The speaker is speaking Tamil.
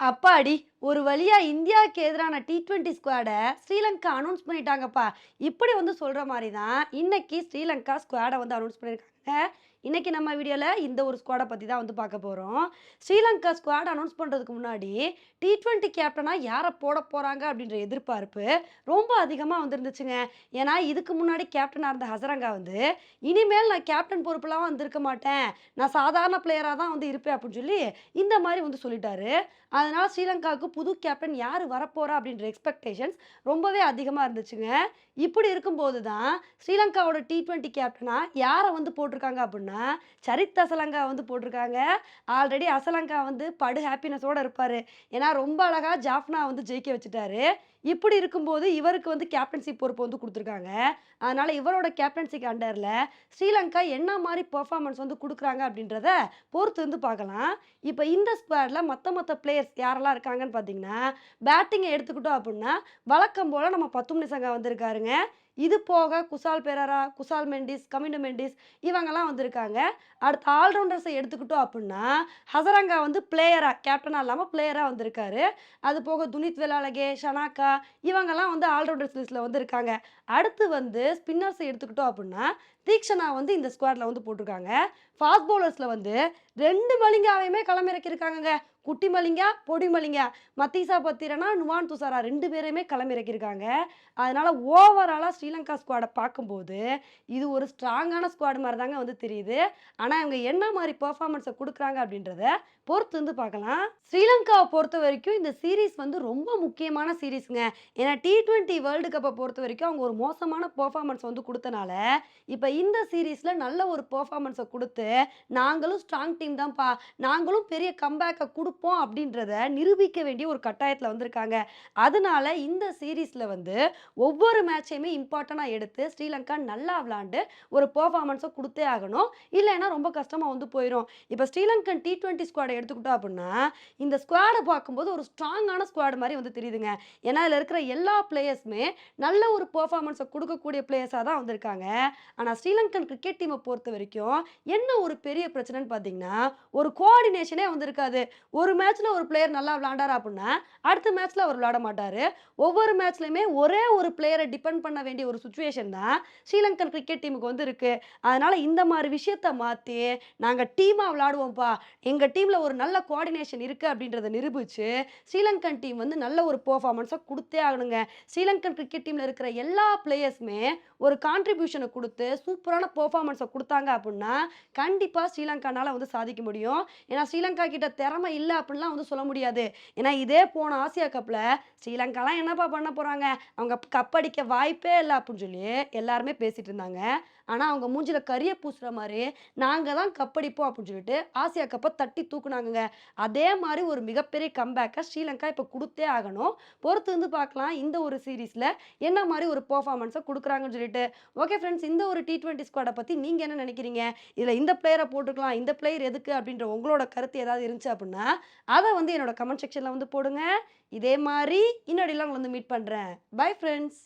அப்பாடி ஒரு வழியா இந்தியாவுக்கு எதிரான டி டுவெண்ட்டி ஸ்குவாடை ஸ்ரீலங்கா அனௌன்ஸ் பண்ணிட்டாங்கப்பா. இப்படி வந்து சொல்ற மாதிரி தான் இன்னைக்கு ஸ்ரீலங்கா ஸ்குவாடை வந்து அனௌன்ஸ் பண்ணியிருக்காங்க இன்னைக்கு நம்ம வீடியோவில் இந்த ஒரு ஸ்குவாடை பற்றி தான் வந்து பார்க்க போகிறோம் ஸ்ரீலங்கா ஸ்குவாட் அனௌன்ஸ் பண்ணுறதுக்கு முன்னாடி டி ட்வெண்ட்டி கேப்டனாக யாரை போட போகிறாங்க அப்படின்ற எதிர்பார்ப்பு ரொம்ப அதிகமாக வந்துருந்துச்சுங்க. ஏன்னா இதுக்கு முன்னாடி கேப்டனாக இருந்த ஹசரங்கா வந்து இனிமேல் நான் கேப்டன் பொறுப்புலாம் வந்திருக்க மாட்டேன். நான் சாதாரண பிளேயராக தான் வந்து இருப்பேன் அப்படின்னு சொல்லி இந்த மாதிரி வந்து சொல்லிட்டாரு. அதனால் ஸ்ரீலங்காவுக்கு புது கேப்டன் யார் வரப்போறா அப்படின்ற எக்ஸ்பெக்டேஷன்ஸ் ரொம்பவே அதிகமாக இருந்துச்சுங்க. இப்படி இருக்கும்போது தான் ஸ்ரீலங்காவோட டி ட்வெண்ட்டி கேப்டனாக யாரை வந்து போட்டிருக்காங்க அப்படின்னா சரித் அசலங்கா வந்து போட்டிருக்காங்க. ஆல்ரெடி அசலங்கா வந்து படு ஹாப்பினஸோட இருப்பார். ஏன்னா ரொம்ப அழகாக ஜாஃப்னா வந்து ஜெயிக்க வச்சுட்டாரு. இப்படி இருக்கும்போது இவருக்கு வந்து கேப்டன்சி பொறுப்பு வந்து கொடுத்துருக்காங்க. அதனால் இவரோட கேப்டன்சிக்கு அண்டரில் ஸ்ரீலங்கா என்ன மாதிரி பர்ஃபார்மன்ஸ் வந்து கொடுக்குறாங்க அப்படின்றத பொறுத்து வந்து பார்க்கலாம். இப்போ இந்த ஸ்குவாடில் மற்ற மற்ற பிளேயர்ஸ் யாரெல்லாம் இருக்காங்கன்னு பார்த்தீங்கன்னா பேட்டிங்கை எடுத்துக்கிட்டோம் அப்படின்னா வழக்கம் போல் நம்ம பத்து நிசங்கா வந்திருக்காருங்க. இது போக குசால் பெரரா குசால் மெண்டிஸ் கமிண்டோ மெண்டிஸ் இவங்கெல்லாம் வந்திருக்காங்க. அடுத்த ஆல்ரவுண்டர்ஸை எடுத்துக்கிட்டோம் அப்படின்னா ஹசரங்கா வந்து பிளேயராக கேப்டனாக இல்லாமல் பிளேயராக வந்திருக்காரு. அது போக துனித் வெலாலகே ஷனாக்கா இவங்கெல்லாம் வந்து ஆல்ரவுண்டர்ஸ் லிஸ்ட்டில் வந்திருக்காங்க. அடுத்து வந்து ஸ்பின்னர்ஸை எடுத்துக்கிட்டோம் அப்படின்னா தீக்ஷனா வந்து இந்த ஸ்குவாடில் வந்து போட்டிருக்காங்க. ஃபாஸ்ட் பவுலர்ஸில் வந்து ரெண்டு மலிங்காவையுமே களமிறக்கியிருக்காங்கங்க. குட்டி மலிங்கா பொடி மலிங்கா. மத்தீசா பத்திரனா நுவான் துசாரா ரெண்டு பேரையுமே களமிறக்கியிருக்காங்க. அதனால் ஓவராலாக ஸ்ரீலங்கா ஸ்குவாடை பார்க்கும்போது இது ஒரு ஸ்ட்ராங்கான ஸ்குவாடு மாதிரி தாங்க வந்து தெரியுது. ஆனால் இவங்க என்ன மாதிரி பெர்ஃபார்மன்ஸை கொடுக்குறாங்க அப்படின்றத பொறுத்து வந்து பார்க்கலாம். ஸ்ரீலங்காவை பொறுத்த வரைக்கும் இந்த சீரீஸ் வந்து ரொம்ப முக்கியமான சீரீஸுங்க ஏன்னா டி ட்வெண்ட்டி வேர்ல்டு கப்பை பொறுத்த வரைக்கும் அவங்க ஒரு மோசமான பெர்ஃபார்மன்ஸ் வந்து கொடுத்தனால இப்போ இந்த சீரீஸில் நல்ல ஒரு பெர்ஃபார்மன்ஸை கொடுத்து நாங்களும் ஸ்ட்ராங் டீம் தான்ப்பா. நாங்களும் பெரிய கம்பேக்கை கொடுப்போம் அப்படின்றத நிரூபிக்க வேண்டிய ஒரு கட்டாயத்தில் வந்திருக்காங்க. அதனால இந்த சீரீஸில் வந்து ஒவ்வொரு மேட்சையுமே இம்பார்ட்டனாக எடுத்து ஸ்ரீலங்கா நல்லா விளாண்டு ஒரு பர்ஃபார்மன்ஸை கொடுத்தே ஆகணும். இல்லைன்னா ரொம்ப கஷ்டமாக வந்து போயிடும் இப்போ ஸ்ரீலங்கன் டி டுவெண்ட்டி ஸ்குவாடை எடுத்துக்கிட்டோம் அப்படின்னா இந்த ஸ்குவாடை பார்க்கும்போது ஒரு ஸ்ட்ராங்கான ஸ்குவாடு மாதிரி வந்து தெரியுதுங்க. ஏன்னா இதில் இருக்கிற எல்லா பிளேயர்ஸுமே நல்ல ஒரு பர்ஃபார்மன்ஸை கொடுக்கக்கூடிய பிளேயர்ஸாக தான் வந்திருக்காங்க. ஆனால் ஸ்ரீலங்கன் கிரிக்கெட் டீமை பொறுத்த வரைக்கும் என்ன ஒரு பெரிய பிரச்சனைன்னு பார்த்தீங்கன்னா ஒரு கோஆர்டினேஷனே வந்திருக்காது. ஒரு மேட்ச்சில் ஒரு பிளேயர் நல்லா விளாண்டாரு அப்படின்னா அடுத்த மேட்ச்சில் அவர் விளாட மாட்டார். ஒவ்வொரு மேட்ச்லையுமே ஒரே ஒரு பிளேயரை டிபெண்ட் பண்ண வேண்டிய ஒரு சுச்சுவேஷன் தான் ஸ்ரீலங்கன் கிரிக்கெட் டீமுக்கு வந்து இருக்குது அதனால் இந்த மாதிரி விஷயத்த மாற்றி நாங்கள் டீமாக விளாடுவோம்ப்பா எங்கள் டீமில் ஒரு நல்ல கோஆர்டினேஷன் இருக்குது அப்படின்றத நிரூபித்து ஸ்ரீலங்கன் டீம் வந்து நல்ல ஒரு பெர்ஃபார்மன்ஸை கொடுத்தே ஆகணுங்க. ஸ்ரீலங்கன் கிரிக்கெட் டீமில் இருக்கிற எல்லா பிளேயர்ஸுமே ஒரு கான்ட்ரிபியூஷனை கொடுத்து சூப்பரான பர்ஃபார்மன்ஸை கொடுத்தாங்க அப்படின்னா கண்டிப்பாக ஸ்ரீலங்கானால வந்து சாதிக்க முடியும். ஏன்னா ஸ்ரீலங்கா கிட்ட திறமை இல்லை அப்படின்லாம் வந்து சொல்ல முடியாது. ஏன்னா இதே போன ஆசியா கப்பில் ஸ்ரீலங்காலாம் என்னப்பா பண்ண போகிறாங்க அவங்க கப் அடிக்க வாய்ப்பே இல்லை அப்படின்னு சொல்லி எல்லாருமே பேசிகிட்டு இருந்தாங்க. ஆனால் அவங்க மூஞ்சில் கரிய பூசுகிற மாதிரி நாங்கள் தான் கப்படிப்போம் அப்படின்னு சொல்லிட்டு ஆசியா கப்பை தட்டி தூக்குனாங்க அதே மாதிரி ஒரு மிகப்பெரிய கம்பேக்கை ஸ்ரீலங்கா இப்போ கொடுத்தே ஆகணும். பொறுத்து வந்து பார்க்கலாம். இந்த ஒரு சீரீஸில் என்ன மாதிரி ஒரு பர்ஃபார்மன்ஸை கொடுக்குறாங்கன்னு சொல்லிட்டு. ஓகே ஃப்ரெண்ட்ஸ் இந்த ஒரு டி டுவெண்ட்டி ஸ்குவாடை பற்றி நீங்கள் என்ன நினைக்கிறீங்க? இதில் இந்த பிளேயரை போட்டுக்கலாம். இந்த பிளேயர் எதுக்கு அப்படின்ற உங்களோட கருத்து ஏதாவது இருந்துச்சு அப்படின்னா அதை வந்து என்னோட கமெண்ட் செக்ஷனில் வந்து போடுங்க. இதே மாதிரி இன்னொடிலாம் உங்களை வந்து மீட் பண்ணுறேன் பை ஃப்ரெண்ட்ஸ்